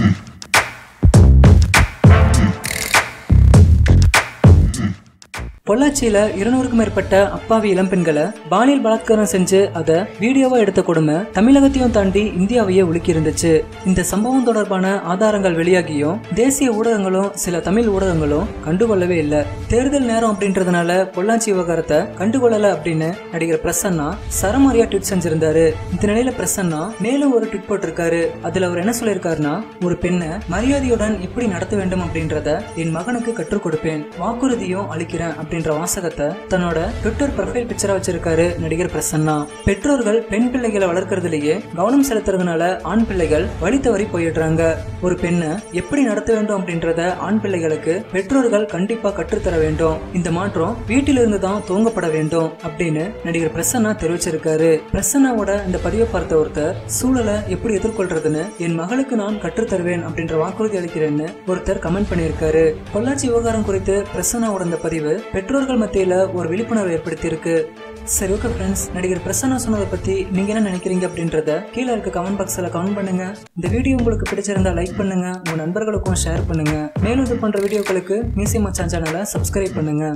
Listen. பொள்ளாச்சியில இருநூறுக்கும் மேற்பட்ட அப்பாவி இளம்பெண்களை பாலியல் பலாத்காரம் செஞ்சு அதை வீடியோவா எடுத்த கொடுமை தமிழகத்தையும் தாண்டி இந்தியாவையே உலுக்கி இருந்துச்சு இந்த சம்பவம் தொடர்பான ஆதாரங்கள் வெளியாகியும் தேசிய ஊடகங்களும் சில தமிழ் ஊடகங்களும் கண்டுகொள்ளவே இல்லை. தேர்தல் நேரம் அப்படின்றதுனால பொள்ளாச்சி விவகாரத்தை கண்டுகொள்ளல அப்படின்னு நடிகர் பிரசன்னா சரமாரியா ட்வீட் செஞ்சிருந்தாரு. இந்த நிலையில பிரசன்னா மேலும் ஒரு ட்வீட் போட்டிருக்காரு. அதுல அவர் என்ன சொல்லியிருக்காருன்னா ஒரு பெண்ணை மரியாதையுடன் எப்படி நடத்த வேண்டும் அப்படின்றத என் மகனுக்கு கற்றுக் கொடுப்பேன். வாக்குறுதியும் அளிக்கிறேன் அப்படின்னு அப்படின்ற வாசகத்தை தன்னோட ட்விட்டர் ப்ரொஃபைல் பிக்சரா வச்சிருக்காரு நடிகர் பிரசன்னா. பெற்றோர்கள் பெண் பிள்ளைகளை வளர்க்கறதுலயே கவனம் செலுத்துறதுனால ஆண் பிள்ளைகள் வழி தவறி போயிடுறாங்க. ஒரு பெண்ணை எப்படி நடத்த வேண்டும் அப்படின்றத ஆண் பிள்ளைகளுக்கு பெற்றோர்கள் கண்டிப்பா கற்றுத்தர வேண்டும். இந்த மாற்றம் வீட்டிலிருந்து தான் துவங்கப்பட வேண்டும் அப்படின்னு நடிகர் பிரசன்னா தெரிவிச்சிருக்காரு. பிரசன்னாவோட இந்த பதிவை பார்த்த ஒருத்தர் சூழலை எப்படி எதிர்கொள்றதுன்னு என் மகளுக்கு நான் கற்றுத்தருவேன் அப்படின்ற வாக்குறுதி அளிக்கிறேன்னு ஒருத்தர் கமெண்ட் பண்ணியிருக்காரு. பொள்ளாச்சி விவகாரம் குறித்து பிரசன்னாவோட இந்த பதிவு பெற்றோர்கள் மத்தியில ஒரு விழிப்புணர்வு ஏற்படுத்தியிருக்கு. சரி ஓகே ஃப்ரெண்ட்ஸ் நடிகர் பிரசன்னா சொன்னதை பத்தி நீங்க என்ன நினைக்கிறீங்க அப்படின்றத கீழே இருக்க கமெண்ட் பாக்ஸ்ல கமெண்ட் பண்ணுங்க. இந்த வீடியோ உங்களுக்கு பிடிச்சிருந்தா லைக் பண்ணுங்க. உங்க நண்பர்களுக்கும் ஷேர் பண்ணுங்க. மேலும் இது போன்ற வீடியோக்களுக்கு மியூசியம் மச்சான் சேனலை சப்ஸ்கிரைப் பண்ணுங்க.